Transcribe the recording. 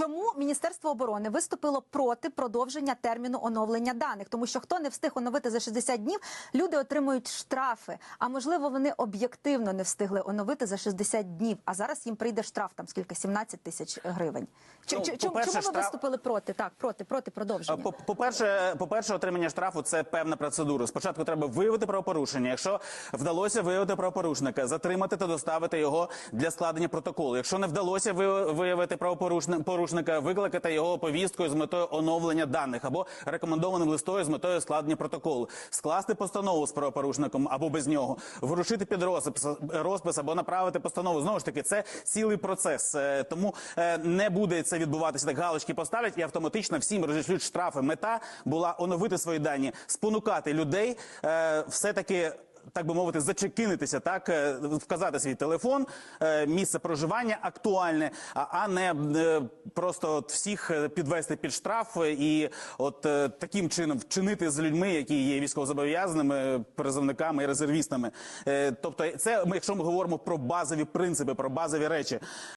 Тому Чому Міністерство оборони виступило проти продовження терміну оновлення даних? Тому що хто не встиг оновити за 60 днів, люди отримують штрафи. А можливо, вони об'єктивно не встигли оновити за 60 днів. А зараз їм прийде штраф там скільки 17 тисяч гривень. Чи, Ну, чому, ви штраф- виступили проти? Так, проти, проти продовження. По- По-перше, по-перше, отримання штрафу це певна процедура. Спочатку треба виявити правопорушення. Якщо вдалося виявити правопорушника, затримати та доставити його для складення протоколу. Якщо не вдалося ви- виявити правопорушника, порушника, викликати його повісткою з метою оновлення даних або рекомендованим листою з метою складення протоколу, скласти постанову з правопорушником або без нього, вручити під розпис, розпис або направити постанову. Знову ж таки, це цілий процес. Е, Тому е, не буде це відбуватися так. Галочки поставлять і автоматично всім розійшлють штрафи. Мета була оновити свої дані, спонукати людей е, все таки. Так би мовити, зачекинитися, так е, вказати свій телефон, е, місце проживання актуальне, а, не е, просто от всіх підвести під штраф і от таким чином вчинити з людьми, які є військовозобов'язаними, призовниками і резервістами. Тобто, це ми, якщо ми говоримо про базові принципи, про базові речі.